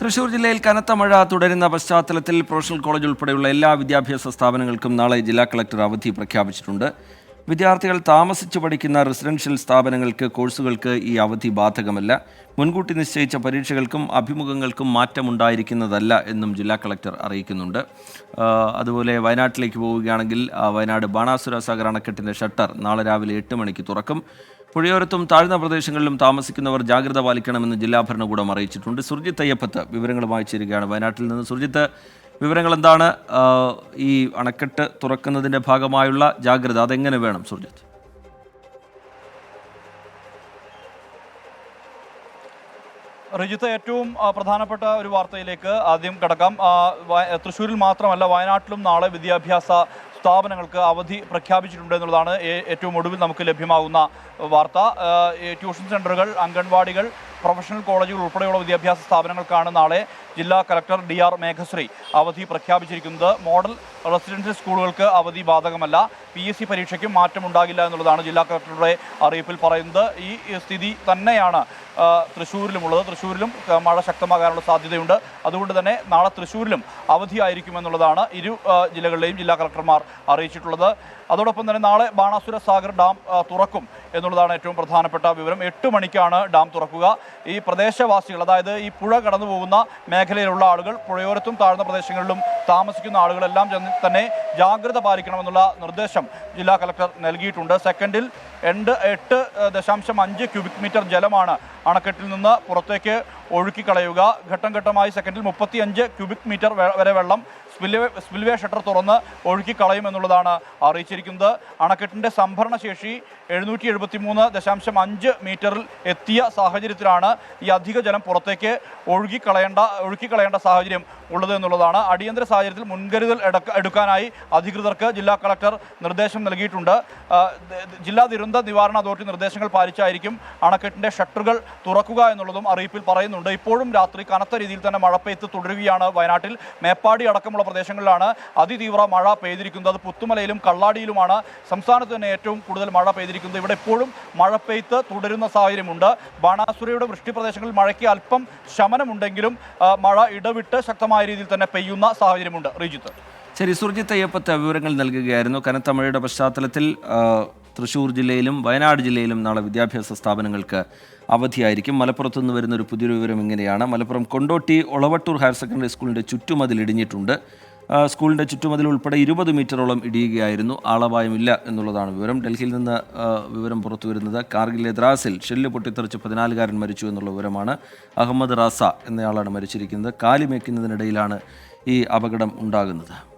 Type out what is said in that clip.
തൃശൂർ ജില്ലയിൽ കനത്ത മഴ തുടരുന്ന പശ്ചാത്തലത്തിൽ പ്രൊഫഷണൽ കോളേജ് ഉൾപ്പെടെയുള്ള എല്ലാ വിദ്യാഭ്യാസ സ്ഥാപനങ്ങൾക്കും നാളെ ജില്ലാ കളക്ടർ അവധി പ്രഖ്യാപിച്ചിട്ടുണ്ട്. വിദ്യാർത്ഥികൾ താമസിച്ചു പഠിക്കുന്ന റെസിഡൻഷ്യൽ സ്ഥാപനങ്ങൾക്ക് കോഴ്സുകൾക്ക് ഈ അവധി ബാധകമല്ല. മുൻകൂട്ടി നിശ്ചയിച്ച പരീക്ഷകൾക്കും അഭിമുഖങ്ങൾക്കും മാറ്റമുണ്ടായിരിക്കുന്നതല്ല എന്നും ജില്ലാ കളക്ടർ അറിയിക്കുന്നുണ്ട്. അതുപോലെ വയനാട്ടിലേക്ക് പോവുകയാണെങ്കിൽ വയനാട് ബാണാസുര സാഗർ അണക്കെട്ടിന്റെ ഷട്ടർ നാളെ രാവിലെ എട്ട് മണിക്ക് തുറക്കും. പുഴയോരത്തും താഴ്ന്ന പ്രദേശങ്ങളിലും താമസിക്കുന്നവർ ജാഗ്രത പാലിക്കണമെന്ന് ജില്ലാ ഭരണകൂടം അറിയിച്ചിട്ടുണ്ട്. സുർജിത്ത് അയ്യപ്പത്ത് വിവരങ്ങളുമായി ചേരുകയാണ് വയനാട്ടിൽ നിന്ന്. സുർജിത്ത് വിവരങ്ങൾ എന്താണ്? ഈ അണക്കെട്ട് തുറക്കുന്നതിന്റെ ഭാഗമായുള്ള ജാഗ്രത അതെങ്ങനെ വേണം സുർജിത്ത്? റിജിത്ത് ഏറ്റവും പ്രധാനപ്പെട്ട ഒരു വാർത്തയിലേക്ക് ആദ്യം കിടക്കാം. തൃശ്ശൂരിൽ മാത്രമല്ല വയനാട്ടിലും നാളെ വിദ്യാഭ്യാസ സ്ഥാപനങ്ങൾക്ക് അവധി പ്രഖ്യാപിച്ചിട്ടുണ്ട് എന്നുള്ളതാണ് ഏറ്റവും ഒടുവിൽ നമുക്ക് ലഭ്യമാകുന്ന വാർത്ത. ട്യൂഷൻ സെന്ററുകൾ അംഗൻവാടികൾ പ്രൊഫഷണൽ കോളേജുകൾ ഉൾപ്പെടെയുള്ള വിദ്യാഭ്യാസ സ്ഥാപനങ്ങൾക്കാണ് നാളെ ജില്ലാ കലക്ടർ ഡി ആർ മേഘശ്രീ അവധി പ്രഖ്യാപിച്ചിരിക്കുന്നത്. മോഡൽ റെസിഡൻഷ്യൽ സ്കൂളുകൾക്ക് അവധി ബാധകമല്ല. പി എസ് സി പരീക്ഷയ്ക്കും മാറ്റമുണ്ടാകില്ല എന്നുള്ളതാണ് ജില്ലാ കലക്ടറുടെ അറിയിപ്പിൽ പറയുന്നത്. ഈ സ്ഥിതി തന്നെയാണ് തൃശ്ശൂരിലുമുള്ളത്. തൃശ്ശൂരിലും മഴ ശക്തമാകാനുള്ള സാധ്യതയുണ്ട്. അതുകൊണ്ട് തന്നെ നാളെ തൃശ്ശൂരിലും അവധിയായിരിക്കുമെന്നുള്ളതാണ് ഇരു ജില്ലകളിലെയും ജില്ലാ കലക്ടർമാർ അറിയിച്ചിട്ടുള്ളത്. അതോടൊപ്പം തന്നെ നാളെ ബാണാസുര സാഗർ ഡാം തുറക്കും. എന്നുള്ളതാണ് ഏറ്റവും പ്രധാനപ്പെട്ട വിവരം. എട്ട് മണിക്കാണ് ഡാം തുറക്കുക. ഈ പ്രദേശവാസികൾ അതായത് ഈ പുഴ കടന്നു പോകുന്ന മേഖലയിലുള്ള ആളുകൾ പുഴയോരത്തും താഴ്ന്ന പ്രദേശങ്ങളിലും താമസിക്കുന്ന ആളുകളെല്ലാം തന്നെ ജാഗ്രത പാലിക്കണമെന്നുള്ള നിർദ്ദേശം ജില്ലാ കലക്ടർ നൽകിയിട്ടുണ്ട്. സെക്കൻഡിൽ രണ്ട് എട്ട് ദശാംശം അഞ്ച് ക്യൂബിക് മീറ്റർ ജലമാണ് അണക്കെട്ടിൽ നിന്ന് പുറത്തേക്ക് ഒഴുക്കിക്കളയുക ഘട്ടം ഘട്ടമായി സെക്കൻഡിൽ മുപ്പത്തിയഞ്ച് ക്യൂബിക് മീറ്റർ വരെ വെള്ളം സ്പിൽവേ സ്പിൽവേ ഷട്ടർ തുറന്ന് ഒഴുക്കിക്കളയും എന്നുള്ളതാണ് അറിയിച്ചിരിക്കുന്നത്. അണക്കെട്ടിന്റെ സംഭരണ ശേഷി എഴുന്നൂറ്റി എഴുപത്തി മൂന്ന് ദശാംശം അഞ്ച് മീറ്ററിൽ എത്തിയ സാഹചര്യത്തിലാണ് ഈ അധിക ജലം പുറത്തേക്ക് ഒഴുകിക്കളയേണ്ട ഒഴുക്കിക്കളയേണ്ട സാഹചര്യം ഉള്ളത് എന്നുള്ളതാണ്. അടിയന്തര സാഹചര്യത്തിൽ മുൻകരുതൽ എടുക്ക- എടുക്കാനായി അധികൃതർക്ക് ജില്ലാ കളക്ടർ നിർദ്ദേശം നൽകിയിട്ടുണ്ട്. ജില്ലാ ദുരന്ത നിവാരണ അതോറിറ്റി നിർദ്ദേശങ്ങൾ പാലിച്ചായിരിക്കും അണക്കെട്ടിന്റെ ഷട്ടറുകൾ തുറക്കുക എന്നുള്ളതും അറിയിപ്പിൽ പറയുന്നുണ്ട്. ഇപ്പോഴും രാത്രി കനത്ത രീതിയിൽ തന്നെ മഴ പെയ്ത്ത് തുടരുകയാണ് വയനാട്ടിൽ. മേപ്പാടി അടക്കമുള്ള പ്രദേശങ്ങളിലാണ് അതിതീവ്ര മഴ പെയ്തിരിക്കുന്നത്. അത് പുത്തുമലയിലും കള്ളാടിയിലുമാണ്. സംസ്ഥാനത്ത് തന്നെ ഏറ്റവും കൂടുതൽ മഴ പെയ്തിരിക്കുന്നത്. ഇവിടെ ഇപ്പോഴും മഴ പെയ്ത്ത് തുടരുന്ന സാഹചര്യമുണ്ട്. ബാണാസുരയുടെ വൃഷ്ടി പ്രദേശങ്ങളിൽ മഴയ്ക്ക് അല്പം ശമനമുണ്ടെങ്കിലും മഴ ഇടവിട്ട് ശക്തമായ രീതിയിൽ തന്നെ പെയ്യുന്ന സാഹചര്യമുണ്ട് റിജിത്ത്. ശരി സുർജിത്ത് അയ്യപ്പത്തെ വിവരങ്ങൾ നൽകുകയായിരുന്നു. കനത്ത മഴയുടെ പശ്ചാത്തലത്തിൽ തൃശ്ശൂർ ജില്ലയിലും വയനാട് ജില്ലയിലും നാളെ വിദ്യാഭ്യാസ സ്ഥാപനങ്ങൾക്ക് അവധിയായിരിക്കും. മലപ്പുറത്തു നിന്ന് വരുന്ന ഒരു പുതിയൊരു വിവരം ഇങ്ങനെയാണ്. മലപ്പുറം കൊണ്ടോട്ടി ഒളവട്ടൂർ ഹയർ സെക്കൻഡറി സ്കൂളിന്റെ ചുറ്റുമതിൽ ഇടിഞ്ഞിട്ടുണ്ട്. സ്കൂളിന്റെ ചുറ്റുമതിൽ ഉൾപ്പെടെ ഇരുപത് മീറ്ററോളം ഇടിയുകയായിരുന്നു. ആളപായമില്ല എന്നുള്ളതാണ് വിവരം. ഡൽഹിയിൽ നിന്ന് വിവരം പുറത്തു വരുന്നത് കാർഗിലെ ദ്രാസിൽ ഷെല്ല് പൊട്ടിത്തെറിച്ച് പതിനാലുകാരൻ മരിച്ചു എന്നുള്ള വിവരമാണ് അഹമ്മദ് റാസ എന്നയാളാണ് മരിച്ചിരിക്കുന്നത്. കാലിമേക്കുന്നതിനിടയിലാണ് ഈ അപകടം ഉണ്ടാകുന്നത്.